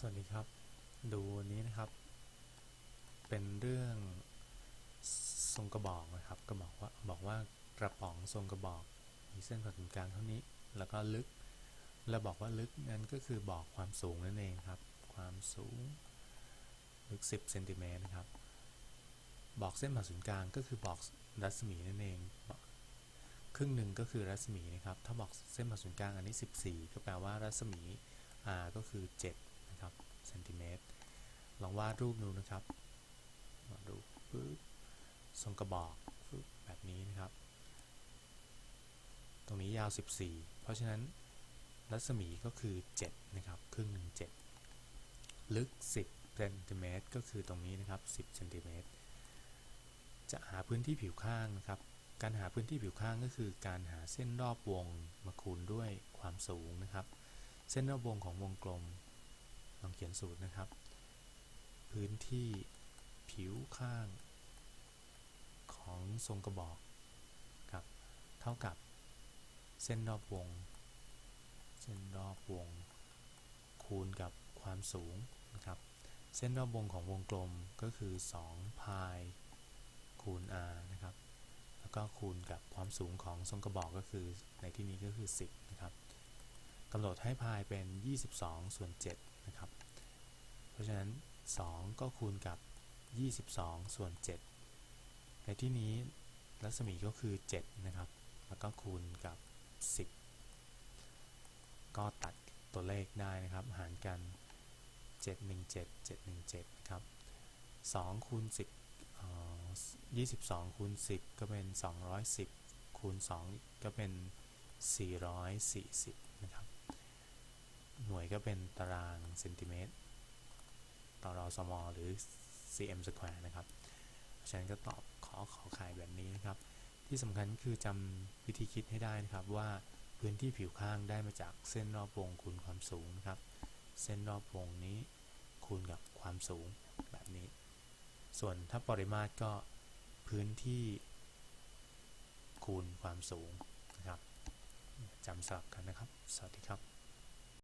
สวัสดีครับ ดูนี้นะครับ เป็นเรื่องทรงกระบอกนะครับก็บอกว่าบอกว่ากระป๋องทรงกระบอก มีเส้นผ่าศูนย์กลางเท่านี้ แล้วก็ลึกแล้วบอกว่าลึกนั้นก็คือบอกความสูงนั่นเองครับ ความสูงลึก 10เซนติเมตรนะครับ บอกเส้นผ่าศูนย์กลางก็คือบอกรัศมีนั่นเองครึ่งหนึ่งก็คือรัศมีนะครับ ถ้าบอกเส้นผ่าศูนย์กลางอันนี้ 14 ก็แปลว่ารัศมี r ก็คือ 7 นะครับเซนติเมตรลองวาดรูปดูนะครับมาดูปึ๊บทรงกระบอกปึ๊บแบบนี้นะครับ ตรงนี้ยาว 14 เพราะฉะนั้นรัศมีก็คือ 7 นะครับ ครึ่งหนึ่ง7ลึก 10เซนติเมตรก็คือตรงนี้นะครับ 10เซนติเมตรจะหาพื้นที่ผิวข้างนะครับ การหาพื้นที่ผิวข้างก็คือการหาเส้นรอบวงมาคูณด้วยความสูงนะครับ เส้นรอบวงของวงกลม ลองเขียนสูตรนะครับ พื้นที่ผิวข้าง ของทรงกระบอกครับเท่ากับเส้นรอบวง เส้นรอบวง คูณกับความสูงนะครับ เส้นรอบวงของวงกลมก็คือ2พายคูณ r นะครับ แล้วก็คูณกับความสูงของทรงกระบอกก็คือในที่นี้ก็คือ 10 นะครับกำหนดให้พายเป็น 22 ส่วน 7 นะครับ เพราะฉะนั้น 2 ก็คูณกับ 22 ส่วน 7 ในที่นี้รัศมีก็คือ 7 นะครับ แล้วก็คูณกับ 10 ก็ตัดตัวเลขได้นะครับ หารกัน 717 717นะครับ2คูณ10เอ่อ22คูณ10 ก็เป็น 210คูณ2ก็เป็น 440 นะครับ หน่วยก็เป็นตารางเซนติเมตรต่อรอสมหรือ cm square นะครับฉะนั้นก็ตอบขอขอไข่แบบนี้นะครับ ที่สำคัญคือจำวิธีคิดให้ได้นะครับว่าพื้นที่ผิวข้างได้มาจากเส้นรอบวงคูณความสูงนะครับ เส้นรอบวงนี้คูณกับความสูงแบบนี้ ส่วนถ้าปริมาตรก็พื้นที่คูณความสูงนะครับจำสลับกันนะครับ สวัสดีครับ